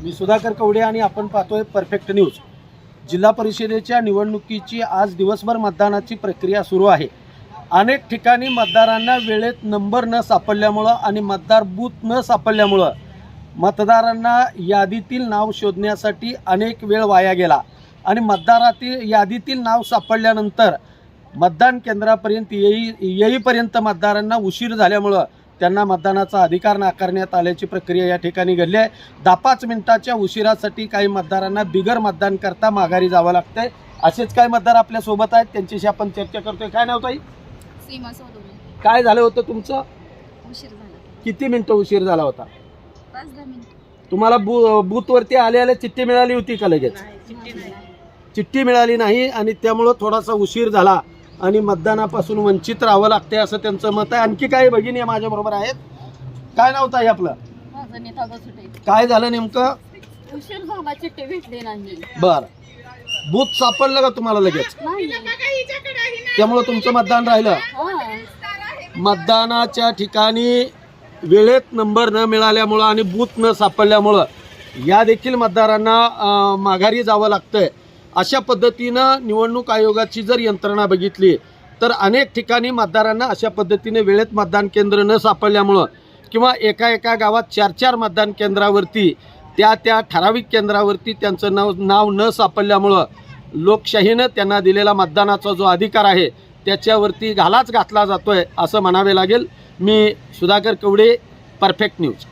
मी सुधाकर कवडे आणि आपण पाहतोय परफेक्ट न्यूज जिल्हा परिषदेच्या निवडणुकीची आज दिवसभर मतदानाची प्रक्रिया सुरू आहे. अनेक ठिकाणी मतदारांना वेळेत नंबर न सापडल्यामुळं आणि मतदार बूथ न सापडल्यामुळं मतदारांना यादीतील नाव शोधण्यासाठी अनेक वेळ वाया गेला आणि मतदारातील यादीतील नाव सापडल्यानंतर मतदान केंद्रापर्यंत येई येईपर्यंत मतदारांना उशीर झाल्यामुळं त्यांना मतदानाचा अधिकार नाकारण्यात आल्याची प्रक्रिया या ठिकाणी घडली आहे. दहा पाच मिनिटाच्या उशिरासाठी काही मतदारांना बिगर मतदान करता माघारी जावं लागतंय. असेच काही मतदार आपल्यासोबत आहेत त्यांच्याशी आपण चर्चा करतोय. काय नाव ताई? सीमा सोडवली काय झालं होतं तुमचं? उशीर झाला. किती मिनिटं उशीर झाला होता? पाच दहा मिनिट. तुम्हाला बू बूथवरती आले आले चिठ्ठी मिळाली होती का लगेच? चिठ्ठी मिळाली नाही आणि त्यामुळं थोडासा उशीर झाला. आणि मतदानापासून वंचित राहावं लागते असं त्यांचं मत आहे. आणखी काही भगिनी माझ्याबरोबर आहेत? काय नाव ताई आपलं? माझं नेता सुटे काय झालं नेमकं? उशीर झाला चिठ्ठी भेटली नाही. बर. बूथ सापडलं का तुम्हाला लगेच? नाही. त्यामुळं तुमचं मतदान राहिलं? हा. मतदानाच्या ठिकाणी वेळेत नंबर न मिळाल्यामुळं आणि बूथ न सापडल्यामुळं या देखील मतदारांना अं, माघारी जावं लागतंय. अशा पद्धतीनं निवडणूक आयोगाची जर यंत्रणा बघितली तर अनेक ठिकाणी मतदारांना अशा पद्धतीने वेळेत मतदान केंद्र न सापडल्यामुळं किंवा एका एका गावात चार चार मतदान केंद्रावरती त्या त्या ठराविक केंद्रावरती त्यांचं नाव नाव न सापडल्यामुळं लोकशाहीनं त्यांना दिलेला मतदानाचा जो अधिकार आहे त्याच्यावरती घालाच घातला जातोय असं म्हणावे लागेल. मी सुधाकर कवडे परफेक्ट न्यूज